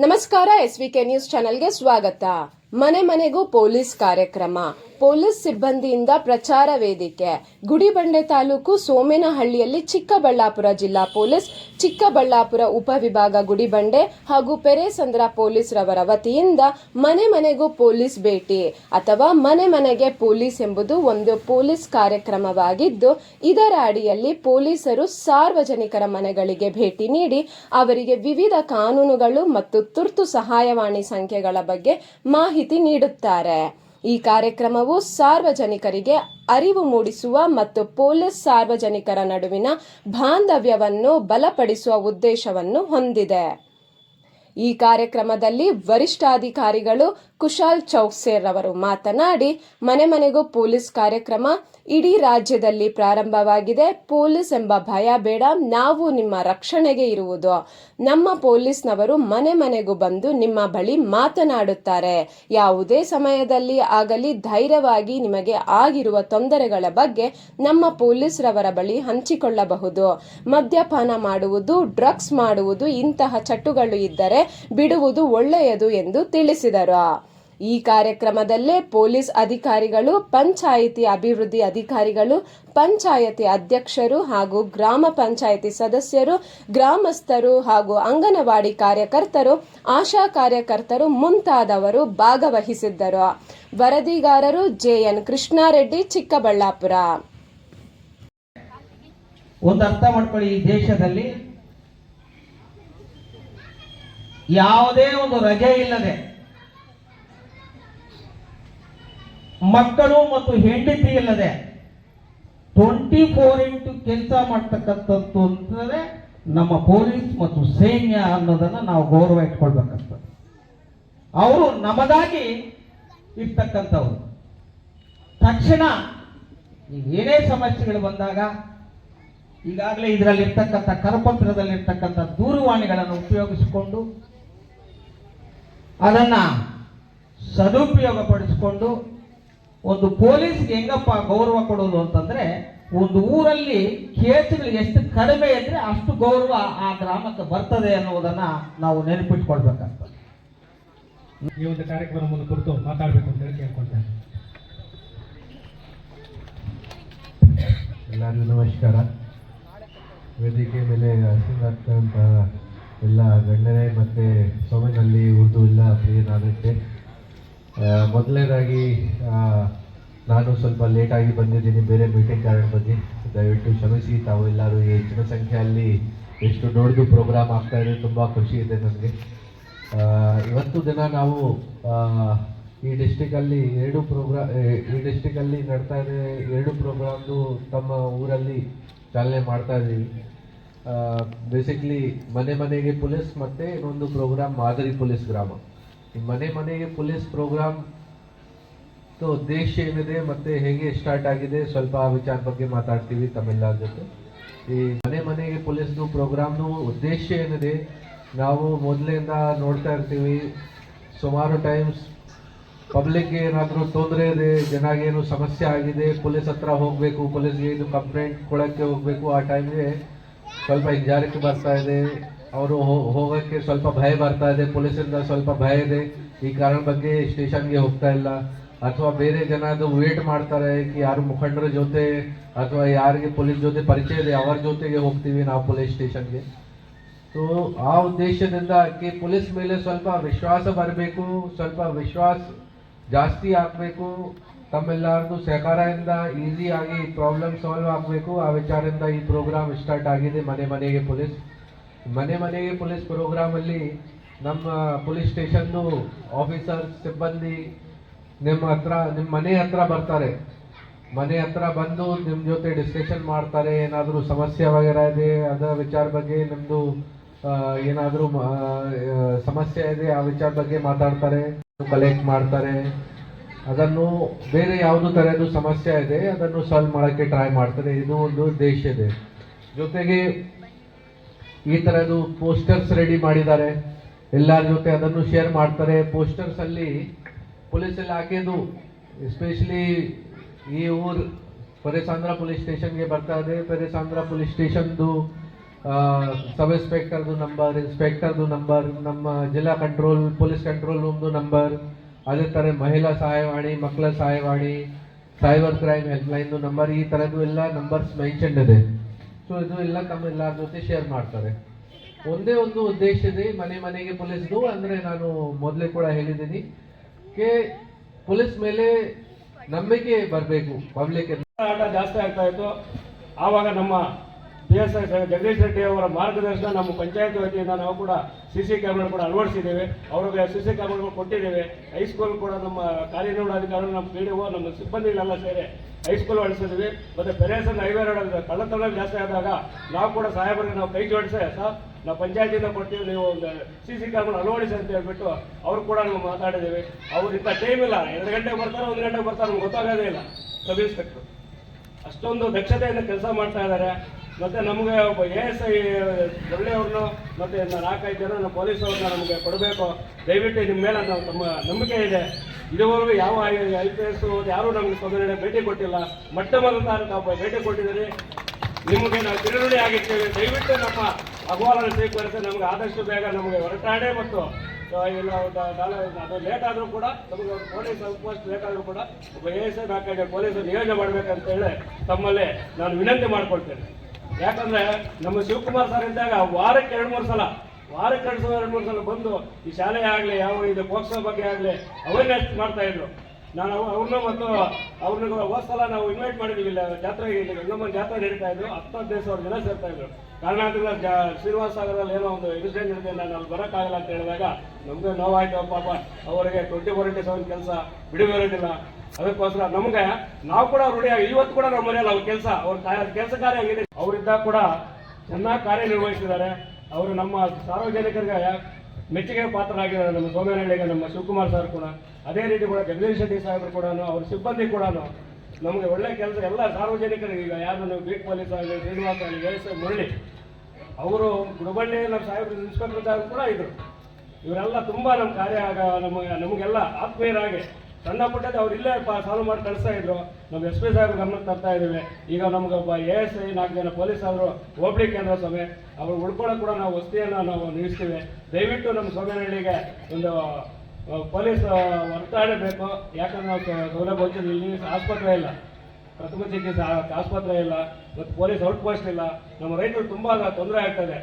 那 ನಮಸ್ಕಾರ S V K news ಚಾನೆಲ್ಗೆ ಸ್ವಾಗತ. ಮನೆ ಮನೆಗೂ ಪೊಲೀಸ್ ಕಾರ್ಯಕ್ರಮ. ಪೊಲೀಸ್ ಸಿಬ್ಬಂದಿಯಿಂದ ಪ್ರಚಾರ ವೇದಿಕೆ. ಗುಡಿಬಂಡೆ ತಾಲೂಕು ಸೋಮೇನಹಳ್ಳಿಯಲ್ಲಿ ಚಿಕ್ಕಬಳ್ಳಾಪುರ ಜಿಲ್ಲಾ ಪೊಲೀಸ್, ಚಿಕ್ಕಬಳ್ಳಾಪುರ ಉಪವಿಭಾಗ ಗುಡಿಬಂಡೆ ಹಾಗೂ ಪೆರೇಸಂದ್ರ ಪೊಲೀಸ್ ರವರ ವತಿಯಿಂದ ಮನೆ ಮನೆಗೂ ಪೊಲೀಸ್ ಭೇಟಿ ಅಥವಾ ಮನೆ ಮನೆಗೆ ಪೊಲೀಸ್ ಎಂಬುದು ಒಂದು ಪೊಲೀಸ್ ಕಾರ್ಯಕ್ರಮವಾಗಿದ್ದು, ಇದರ ಅಡಿಯಲ್ಲಿ ಪೊಲೀಸರು ಸಾರ್ವಜನಿಕರ ಮನೆಗಳಿಗೆ ಭೇಟಿ ನೀಡಿ, ಅವರಿಗೆ ವಿವಿಧ ಕಾನೂನುಗಳು ಮತ್ತು ಸಹಾಯವಾಣಿ ಸಂಖ್ಯೆಗಳ ಬಗ್ಗೆ ಮಾಹಿತಿ ನೀಡುತ್ತಾರೆ. ಈ ಕಾರ್ಯಕ್ರಮವು ಸಾರ್ವಜನಿಕರಿಗೆ ಅರಿವು ಮೂಡಿಸುವ ಮತ್ತು ಪೊಲೀಸ್ ಸಾರ್ವಜನಿಕರ ನಡುವಿನ ಬಾಂಧವ್ಯವನ್ನು ಬಲಪಡಿಸುವ ಉದ್ದೇಶವನ್ನು ಹೊಂದಿದೆ. ಈ ಕಾರ್ಯಕ್ರಮದಲ್ಲಿ ವರಿಷ್ಠಾಧಿಕಾರಿಗಳು ಕುಶಾಲ್ ಚೌಕ್ಸೇರ್ ಅವರು ಮಾತನಾಡಿ, ಮನೆ ಮನೆಗೂ ಪೊಲೀಸ್ ಕಾರ್ಯಕ್ರಮ ಇಡೀ ರಾಜ್ಯದಲ್ಲಿ ಪ್ರಾರಂಭವಾಗಿದೆ. ಪೊಲೀಸ್ ಎಂಬ ಭಯ ಬೇಡ, ನಾವು ನಿಮ್ಮ ರಕ್ಷಣೆಗೆ ಇರುವುದು. ನಮ್ಮ ಪೊಲೀಸ್ನವರು ಮನೆ ಮನೆಗೂ ಬಂದು ನಿಮ್ಮ ಬಳಿ ಮಾತನಾಡುತ್ತಾರೆ. ಯಾವುದೇ ಸಮಯದಲ್ಲಿ ಆಗಲಿ, ಧೈರ್ಯವಾಗಿ ನಿಮಗೆ ಆಗಿರುವ ತೊಂದರೆಗಳ ಬಗ್ಗೆ ನಮ್ಮ ಪೊಲೀಸರವರ ಬಳಿ ಹಂಚಿಕೊಳ್ಳಬಹುದು. ಮದ್ಯಪಾನ ಮಾಡುವುದು, ಡ್ರಗ್ಸ್ ಮಾಡುವುದು ಇಂತಹ ಚಟುಗಳು ಇದ್ದರೆ ಬಿಡುವುದು ಒಳ್ಳೆಯದು ಎಂದು ತಿಳಿಸಿದರು. ಈ ಕಾರ್ಯಕ್ರಮದಲ್ಲೇ ಪೊಲೀಸ್ ಅಧಿಕಾರಿಗಳು, ಪಂಚಾಯಿತಿ ಅಭಿವೃದ್ಧಿ ಅಧಿಕಾರಿಗಳು, ಪಂಚಾಯತಿ ಅಧ್ಯಕ್ಷರು ಹಾಗೂ ಗ್ರಾಮ ಪಂಚಾಯಿತಿ ಸದಸ್ಯರು, ಗ್ರಾಮಸ್ಥರು ಹಾಗೂ ಅಂಗನವಾಡಿ ಕಾರ್ಯಕರ್ತರು, ಆಶಾ ಕಾರ್ಯಕರ್ತರು ಮುಂತಾದವರು ಭಾಗವಹಿಸಿದ್ದರು. ವರದಿಗಾರರು ಜೆಎನ್ ಕೃಷ್ಣಾರೆಡ್ಡಿ, ಚಿಕ್ಕಬಳ್ಳಾಪುರ. ಒಂದು ಅರ್ಥ ಮಾಡ್ಕೊಳ್ಳಿ, ಈ ದೇಶದಲ್ಲಿ ಯಾವುದೇ ಒಂದು ರಜೆ ಇಲ್ಲದೆ ಮಕ್ಕಳು ಮತ್ತು ಹೆಂಡತಿ ಇಲ್ಲದೆ ಟ್ವೆಂಟಿ ಫೋರ್ ಇಂಟು ಕೆಲಸ ಮಾಡ್ತಕ್ಕಂಥದ್ದು ಅಂತಂದ್ರೆ ನಮ್ಮ ಪೊಲೀಸ್ ಮತ್ತು ಸೈನ್ಯ ಅನ್ನೋದನ್ನ ನಾವು ಗೌರವ ಇಟ್ಕೊಳ್ಬೇಕಂತ. ಅವರು ನಮಗಾಗಿ ಇರ್ತಕ್ಕಂಥವ್ರು. ತಕ್ಷಣ ಏನೇ ಸಮಸ್ಯೆಗಳು ಬಂದಾಗ ಈಗಾಗಲೇ ಇದರಲ್ಲಿ ಇರ್ತಕ್ಕಂಥ ಕರಪತ್ರದಲ್ಲಿ ಇರ್ತಕ್ಕಂಥ ದೂರವಾಣಿಗಳನ್ನು ಉಪಯೋಗಿಸಿಕೊಂಡು ಅದನ್ನ ಸದುಪಯೋಗ ಪಡಿಸಿಕೊಂಡು ಒಂದು ಪೊಲೀಸ್ಗೆ ಹೆಂಗಪ್ಪ ಗೌರವ ಕೊಡೋದು ಅಂತಂದ್ರೆ ಒಂದು ಊರಲ್ಲಿ ಕೇಸುಗಳು ಎಷ್ಟು ಕಡಿಮೆ ಇದ್ರೆ ಅಷ್ಟು ಗೌರವ ಆ ಗ್ರಾಮಕ್ಕೆ ಬರ್ತದೆ ಅನ್ನೋದನ್ನ ನಾವು ನೆನಪಿಟ್ಕೊಳ್ಬೇಕಂತ. ಈ ಒಂದು ಕಾರ್ಯಕ್ರಮವನ್ನು ಕುರಿತು ಮಾತಾಡಬೇಕು ಅಂತ ಹೇಳಿ ಕೇಳ್ಕೊಳ್ತೇನೆ. ಎಲ್ಲರಿಗೂ ನಮಸ್ಕಾರ. ವೇದಿಕೆ ಮೇಲೆ ಅಂತ ಎಲ್ಲ ಗಣ್ಯರೇ ಮತ್ತು ಸೊಮೆನಲ್ಲಿ ಉರ್ದು ಇಲ್ಲ ಪ್ರಿಯನಾಗುತ್ತೆ ಮೊದಲನೇದಾಗಿ ನಾನು ಸ್ವಲ್ಪ ಲೇಟಾಗಿ ಬಂದಿದ್ದೀನಿ, ಬೇರೆ ಮೀಟಿಂಗ್ ಕಾರಣ ಬಗ್ಗೆ ದಯವಿಟ್ಟು ಕ್ಷಮಿಸಿ ತಾವು ಎಲ್ಲರೂ ಹೆಚ್ಚಿನ ಸಂಖ್ಯೆಯಲ್ಲಿ ಎಷ್ಟು ದೊಡ್ಡದು ಪ್ರೋಗ್ರಾಮ್ ಆಗ್ತಾ ಇದೆ, ತುಂಬ ಖುಷಿ ಇದೆ ನನಗೆ. ಇವತ್ತು ದಿನ ನಾವು ಈ ಡಿಸ್ಟಿಕಲ್ಲಿ ಎರಡು ಪ್ರೋಗ್ರಾಮ್ ಈ ಡಿಸ್ಟಿಕಲ್ಲಿ ನಡ್ತಾ ಇದೆ, ಎರಡು ಪ್ರೋಗ್ರಾಮ್ದು ತಮ್ಮ ಊರಲ್ಲಿ ಚಾಲನೆ ಮಾಡ್ತಾ ಇದ್ದೀವಿ. ಬೇಸಿಕ್ಲಿ ಮನೆ ಮನೆಗೆ ಪೊಲೀಸ್ ಮತ್ತೆ ಇನ್ನೊಂದು ಪ್ರೋಗ್ರಾಮ್ ಮಾದರಿ ಪೊಲೀಸ್ ಗ್ರಾಮ. ಈ ಮನೆ ಮನೆಗೆ ಪೊಲೀಸ್ ಪ್ರೋಗ್ರಾಮ್ ಉದ್ದೇಶ ಏನಿದೆ, ಮತ್ತೆ ಹೇಗೆ ಸ್ಟಾರ್ಟ್ ಆಗಿದೆ, ಸ್ವಲ್ಪ ಆ ವಿಚಾರ ಬಗ್ಗೆ ಮಾತಾಡ್ತೀವಿ ತಮ್ಮೆಲ್ಲರ ಜೊತೆ. ಈ ಮನೆ ಮನೆಗೆ ಪೊಲೀಸ್ದು ಪ್ರೋಗ್ರಾಮ್ನು ಉದ್ದೇಶ ಏನಿದೆ, ನಾವು ಮೊದಲಿಂದ ನೋಡ್ತಾ ಇರ್ತೀವಿ. ಸುಮಾರು ಟೈಮ್ಸ್ ಪಬ್ಲಿಕ್ಗೆ ಏನಾದರೂ ತೊಂದರೆ ಇದೆ ಜನಗೇನು ಸಮಸ್ಯೆ ಆಗಿದೆ, ಪೊಲೀಸ್ ಹತ್ರ ಹೋಗಬೇಕು, ಪೊಲೀಸ್ಗೆ ಇದು ಕಂಪ್ಲೇಂಟ್ ಕೊಡೋಕ್ಕೆ ಹೋಗಬೇಕು, ಆ ಟೈಮ್ಗೆ ಸ್ವಲ್ಪ ಹಿಂಜಾರಿಕೆ ಬರ್ತಾ ಇದೆ. ಅವರು ಹೋಗೋಕ್ಕೆ ಸ್ವಲ್ಪ ಭಯ ಬರ್ತಾ ಇದೆ, ಪೊಲೀಸಿಂದ ಸ್ವಲ್ಪ ಭಯ ಇದೆ. ಈ ಕಾರಣ ಬಗ್ಗೆ ಸ್ಟೇಷನ್ಗೆ ಹೋಗ್ತಾ ಇಲ್ಲ. ಅಥವಾ ಬೇರೆ ಜನ ಅದು ವೇಟ್ ಮಾಡ್ತಾರೆ ಯಾರು ಮುಖಂಡರ ಜೊತೆ ಅಥವಾ ಯಾರಿಗೆ ಪೊಲೀಸ್ ಜೊತೆ ಪರಿಚಯ ಇದೆ, ಅವರ ಜೊತೆಗೆ ಹೋಗ್ತೀವಿ ನಾವು ಪೊಲೀಸ್ ಸ್ಟೇಷನ್ಗೆ. ಸೊ ಆ ಉದ್ದೇಶದಿಂದ ಆಕೆ ಪೊಲೀಸ್ ಮೇಲೆ ಸ್ವಲ್ಪ ವಿಶ್ವಾಸ ಬರಬೇಕು, ಸ್ವಲ್ಪ ವಿಶ್ವಾಸ ಜಾಸ್ತಿ ಆಗಬೇಕು. ತಮ್ಮೆಲ್ಲರದು ಸಹಕಾರದಿಂದ ಈಸಿಯಾಗಿ ಪ್ರಾಬ್ಲಮ್ ಸಾಲ್ವ್ ಆಗಬೇಕು. ಆ ವಿಚಾರದಿಂದ ಈ ಪ್ರೋಗ್ರಾಮ್ ಸ್ಟಾರ್ಟ್ ಆಗಿದೆ ಮನೆ ಮನೆಗೆ ಪೊಲೀಸ್. ಮನೆ ಮನೆಗೆ ಪೊಲೀಸ್ ಪ್ರೋಗ್ರಾಮ್ ಅಲ್ಲಿ ನಮ್ಮ ಪೊಲೀಸ್ ಸ್ಟೇಷನ್ನು ಆಫೀಸರ್ ಸಿಬ್ಬಂದಿ ನಿಮ್ಮ ಹತ್ರ, ನಿಮ್ಮ ಮನೆ ಹತ್ರ ಬರ್ತಾರೆ. ಮನೆ ಹತ್ರ ಬಂದು ನಿಮ್ಮ ಜೊತೆ ಡಿಸ್ಕಷನ್ ಮಾಡ್ತಾರೆ. ಏನಾದರೂ ಸಮಸ್ಯೆ ವಗೇರ ಇದೆ ಅದರ ವಿಚಾರ ಬಗ್ಗೆ ನಿಮ್ಮದು ಏನಾದರೂ ಸಮಸ್ಯೆ ಇದೆ, ಆ ವಿಚಾರ ಬಗ್ಗೆ ಮಾತಾಡ್ತಾರೆ ಕಲೆಕ್ಟ್ ಮಾಡ್ತಾರೆ. ಅದನ್ನು ಬೇರೆ ಯಾವುದು ಥರದ್ದು ಸಮಸ್ಯೆ ಇದೆ, ಅದನ್ನು ಸಾಲ್ವ್ ಮಾಡೋಕ್ಕೆ ಟ್ರೈ ಮಾಡ್ತಾರೆ. ಇದು ಒಂದು ದೇಶ ಇದೆ. ಜೊತೆಗೆ ಈ ಥರದ್ದು ಪೋಸ್ಟರ್ಸ್ ರೆಡಿ ಮಾಡಿದ್ದಾರೆ. ಎಲ್ಲರ ಜೊತೆ ಅದನ್ನು ಶೇರ್ ಮಾಡ್ತಾರೆ. ಪೋಸ್ಟರ್ಸ್ ಅಲ್ಲಿ ಪೊಲೀಸ್ ಇಲಾಖೆದು ಎಸ್ಪೆಷಲಿ ಈ ಊರು ಪರೇಸಾಂಧ್ರ ಪೊಲೀಸ್ ಸ್ಟೇಷನ್ಗೆ ಬರ್ತಾ ಇದೆ. ಪರೇಸಾಂಧ್ರ ಪೊಲೀಸ್ ಸ್ಟೇಷನ್ದು ಸಬ್ ಇನ್ಸ್ಪೆಕ್ಟರ್ದು ನಂಬರ್ ಇನ್ಸ್ಪೆಕ್ಟರ್ದು ನಂಬರ್ ನಮ್ಮ ಜಿಲ್ಲಾ ಕಂಟ್ರೋಲ್ ಪೊಲೀಸ್ ಕಂಟ್ರೋಲ್ ರೂಮ್ದು ನಂಬರ್ ಅದೇ ಥರ ಮಹಿಳಾ ಸಹಾಯವಾಣಿ, ಮಕ್ಕಳ ಸಹಾಯವಾಣಿ ಸೈಬರ್ ಕ್ರೈಮ್ ಹೆಲ್ಪ್ಲೈನ್ದು ನಂಬರ್ ಈ ಥರದ್ದು ಎಲ್ಲ ನಂಬರ್ಸ್ ಮೆನ್ಷನ್ ಇದೆ. ಸೊ ಇದು ಎಲ್ಲ ಕಮ್ಮಿ ಎಲ್ಲರ ಜೊತೆ ಶೇರ್ ಮಾಡ್ತಾರೆ. ಒಂದೇ ಒಂದು ಉದ್ದೇಶ ಇದೆ, ಮನೆ ಮನೆಗೆ ಪೊಲೀಸ್ದು. ಅಂದರೆ ನಾನು ಮೊದಲೇ ಕೂಡ ಹೇಳಿದ್ದೀನಿ. ಕೆ, ಪೊಲೀಸ್ ಮೇಲೆ ನಂಬಿಕೆ ಬರಬೇಕು ಪಬ್ಲಿಕ್ ಆಟ ಜಾಸ್ತಿ ಆಗ್ತಾ ಇತ್ತು. ಆವಾಗ ನಮ್ಮ ಎಸ್ ಜಗದೀಶ್ ರೆಡ್ಡಿ ಅವರ ಮಾರ್ಗದರ್ಶನ ನಮ್ಮ ಪಂಚಾಯತ್ ವತಿಯಿಂದ ನಾವು ಕೂಡ ಸಿ ಸಿ ಕ್ಯಾಮ್ರಾ ಕೂಡ ಅಳವಡಿಸಿದ್ದೇವೆ. ಅವ್ರಿಗೆ ಸಿ ಸಿ ಕ್ಯಾಮ್ರಾಗಳು ಕೊಟ್ಟಿದ್ದೇವೆ. ಹೈಸ್ಕೂಲ್ ಕೂಡ ನಮ್ಮ ಕಾರ್ಯನಿರ್ವಹಣಾಧಿಕಾರಿ ನಮ್ಮ ಪಿ ಡಿ ಒ ನಮ್ಮ ಸಿಬ್ಬಂದಿಗಳೆಲ್ಲ ಸೇರಿ ಹೈಸ್ಕೂಲ್ ಅಳಿಸಿದ್ವಿ ಮತ್ತೆ ಪೆರೇಸನ್ ಹೈವೇ ರೋಡ್ ಕಳ್ಳತನ ಜಾಸ್ತಿ ಆದಾಗ ನಾವು ಕೂಡ ಸಾಹೇಬರಿಗೆ ನಾವು ಕೈ ಜೋಡಿಸಿ ಸರ್ ನಾವು ಪಂಚಾಯತಿಂದ ಕೊಡ್ತೀವಿ. ನೀವು ಒಂದು ಸಿ ಸಿ ಕ್ಯಾಮ್ರಾ ಅಳವಡಿಸಿ ಅಂತ ಹೇಳ್ಬಿಟ್ಟು ಅವ್ರು ಕೂಡ ನಾವು ಮಾತಾಡಿದ್ದೀವಿ. ಅವ್ರು ಇಂಥ ಟೈಮ್ ಇಲ್ಲ. ಎರಡು ಗಂಟೆಗೆ ಬರ್ತಾರೆ, ಒಂದು ಗಂಟೆಗೆ ಬರ್ತಾರೆ ನಮ್ಗೆ ಗೊತ್ತಾಗೋದೇ ಇಲ್ಲ. Sub inspector. ಅಷ್ಟೊಂದು ದಕ್ಷತೆಯಿಂದ ಕೆಲಸ ಮಾಡ್ತಾ ಇದ್ದಾರೆ. ಮತ್ತೆ ನಮಗೆ ಒಬ್ಬ ಎ ಎಸ್ ಐ ಒಳ್ಳೆಯವ್ರನ್ನು ಮತ್ತೆ ನಾಲ್ಕೈದು ಜನ ನಮ್ಮ ಪೊಲೀಸ್ ಅವ್ರನ್ನ ನಮಗೆ ಕೊಡಬೇಕು. ದಯವಿಟ್ಟು ನಿಮ್ಮ ಮೇಲೆ ನಾವು ತಮ್ಮ ನಂಬಿಕೆ ಇದೆ. ಇದುವರೆಗೂ ಯಾವ ಐ ಪಿ ಎಸ್ ಯಾರೂ ನಮಗೆ ತೊಂದರೆ ಭೇಟಿ ಕೊಟ್ಟಿಲ್ಲ. ಮೊಟ್ಟ ಮೊದಲ ನಾವು ಭೇಟಿ ಕೊಟ್ಟಿದ್ದೀರಿ. ನಿಮಗೆ ನಾವು ತಿಳುವಳಿ ಆಗಿರ್ತೇವೆ ದಯವಿಟ್ಟು ನಮ್ಮ ಅಹವಾಲನ್ನು ಸ್ವೀಕರಿಸಿ ನಮಗೆ ಆದಷ್ಟು ಬೇಗ ನಮಗೆ ಹೊರಟಾಡೆ ಮತ್ತು ಅದು ಲೇಟ್ ಆದರೂ ಕೂಡ ನಮಗೆ ಪೊಲೀಸ್ ಔಟ್ಪೋಸ್ಟ್ ಲೇಟ್ ಆದರೂ ಕೂಡ ಒಬ್ಬ ಎ ಎಸ್ ಐ ನಾಲ್ಕೈದು ಪೊಲೀಸರು ನಿಯೋಜನೆ ಮಾಡಬೇಕಂತ ಹೇಳಿ ತಮ್ಮಲ್ಲಿ ನಾನು ವಿನಂತಿ ಮಾಡ್ಕೊಳ್ತೇನೆ. ಯಾಕಂದ್ರೆ ನಮ್ಮ ಶಿವಕುಮಾರ್ ಸರ್ ಇದ್ದಾಗ ವಾರಕ್ಕೆ ಎರಡು ಮೂರು ಸಲ, ವಾರಕ್ಕೆ ಎರಡು ಸಲ, ಎರಡು ಮೂರು ಸಲ ಬಂದು ಈ ಶಾಲೆ ಆಗಲಿ, ಯಾವ ಇದು ಪೋಕ್ಸೋ ಬಗ್ಗೆ ಆಗಲಿ ಅವೇರ್ನೆಸ್ ಮಾಡ್ತಾ ಇದ್ರು. ನಾನು ಅವ- ಅವ್ರನ್ನ ಮತ್ತು ಅವ್ರನ್ನ ಹೋದ ಸಲ ನಾವು ಇನ್ವೈಟ್ ಮಾಡಿದ್ವಿ ಇಲ್ಲ ಜಾತ್ರೆಗೆ ಗಂಗಮ್ಮನ ಜಾತ್ರೆ ನಡೀತಾ ಇದ್ರು ಹತ್ತು ಹದಿನೈದು ಸಾವಿರ ಜನ ಸೇರ್ತಾ ಇದ್ರು. ಕರ್ನಾಟಕದ ಶ್ರೀನಿವಾಸ ಸಾಗರದಲ್ಲಿ ಏನೋ ಒಂದು ಇನ್ಸಿಡೆಂಟ್ ನಡೆದಿದೆ ನಾನು ಅಲ್ಲಿ ಬರೋಕ್ಕಾಗಲ್ಲ ಅಂತ ಹೇಳಿದಾಗ ನಮ್ಗೆ ನೋವಾಯ್ತು, ಪಾಪ ಅವರಿಗೆ ಟ್ವೆಂಟಿ ಫೋರ್ ಇಂಟು ಸೆವೆನ್ ಕೆಲಸ ಬಿಡುವಿರೋದಿಲ್ಲ. ಅದಕ್ಕೋಸ್ಕರ ನಮ್ಗೆ ನಾವು ಕೂಡ ರೂಢಿಯಾಗಿ ಇವತ್ತು ಕೂಡ ನಮ್ಮ ಮನೆಯಲ್ಲಿ ಅವ್ರ ಕೆಲಸ ಅವ್ರ ಕೆಲಸ ಕಾರ್ಯ ಆಗಿದೆ ಅವರಿದ್ದಾಗ ಕೂಡ ಚೆನ್ನಾಗಿ ಕಾರ್ಯನಿರ್ವಹಿಸಿದ್ದಾರೆ. ಅವರು ನಮ್ಮ ಸಾರ್ವಜನಿಕರಿಗೆ ಮೆಚ್ಚುಗೆ ಪಾತ್ರರಾಗಿದ್ದಾರೆ ನಮ್ಮ ಸೋಮೇನಹಳ್ಳಿಗೆ ನಮ್ಮ ಶಿವಕುಮಾರ್ ಸರ್ ಕೂಡ, ಅದೇ ರೀತಿ ಕೂಡ ಜಗದೀಶ್ ಶೆಟ್ಟಿ ಸಾಹೇಬರು ಕೂಡ ಅವ್ರ ಸಿಬ್ಬಂದಿ ಕೂಡ ನಮಗೆ ಒಳ್ಳೆ ಕೆಲಸ, ಎಲ್ಲ ಸಾರ್ವಜನಿಕರಿಗೆ ಈಗ ಯಾರು ನೀವು ಬೀಟ್ ಪೊಲೀಸ್ ಆಗಲಿ, ಶ್ರೀನಿವಾಸ ಆಗಲಿ, ಎಸ್ ಮುರಳಿ, ಅವರು ಗುಡಬಳ್ಳಿ ನಮ್ಮ ಸಾಹೇಬರು ಇನ್ಸ್ಪೆಕ್ಟರ್ ಕೂಡ ಇದ್ರು. ಇವರೆಲ್ಲ ತುಂಬಾ ನಮ್ಮ ಕಾರ್ಯ ಆಗ ನಮಗೆ, ನಮಗೆಲ್ಲ ಆತ್ಮೀಯರಾಗಿ ಸಣ್ಣ ಪುಟ್ಟದ್ದು ಅವ್ರು ಇಲ್ಲೇ ಸಾಲ್ವ್ ಮಾಡಿ ಕಳಿಸ್ತಾ ಇದ್ರು. ನಮ್ಮ ಎಸ್ ಪಿ ಸಾಹೇಬ್ ಗಮನಕ್ಕೆ ತರ್ತಾ ಇದೀವಿ ಈಗ ನಮ್ಗೆ ಒಬ್ಬ ಎ ಎಸ್ ಐ ನಾಲ್ಕು ಜನ ಪೊಲೀಸ್ ಅವರು ಹೋಬಳಿ ಕೇಂದ್ರ ಸಭೆ. ಅವ್ರು ಉಳ್ಕೊಳ್ಳೋಕೆ ಕೂಡ ನಾವು ವಸತಿಯನ್ನು ನಾವು ನಿಲ್ಲಿಸ್ತೀವಿ. ದಯವಿಟ್ಟು ನಮ್ಮ ಸೋಮೇನಹಳ್ಳಿಗೆ ಒಂದು ಪೊಲೀಸ್ ಒತ್ತಾಡ ಬೇಕು. ಯಾಕಂದ್ರೆ ನಾವು ಸೌಲಭ್ಯ ಇಲ್ಲಿ ಆಸ್ಪತ್ರೆ ಇಲ್ಲ. ಪ್ರಥಮ ಚಿಕಿತ್ಸೆ ಆಸ್ಪತ್ರೆ ಇಲ್ಲ. ಮತ್ತು ಪೊಲೀಸ್ ಔಟ್ ಪೋಸ್ಟ್ ಇಲ್ಲ. ನಮ್ಮ ರೈತರು ತುಂಬಾ ತೊಂದರೆ ಆಗ್ತದೆ.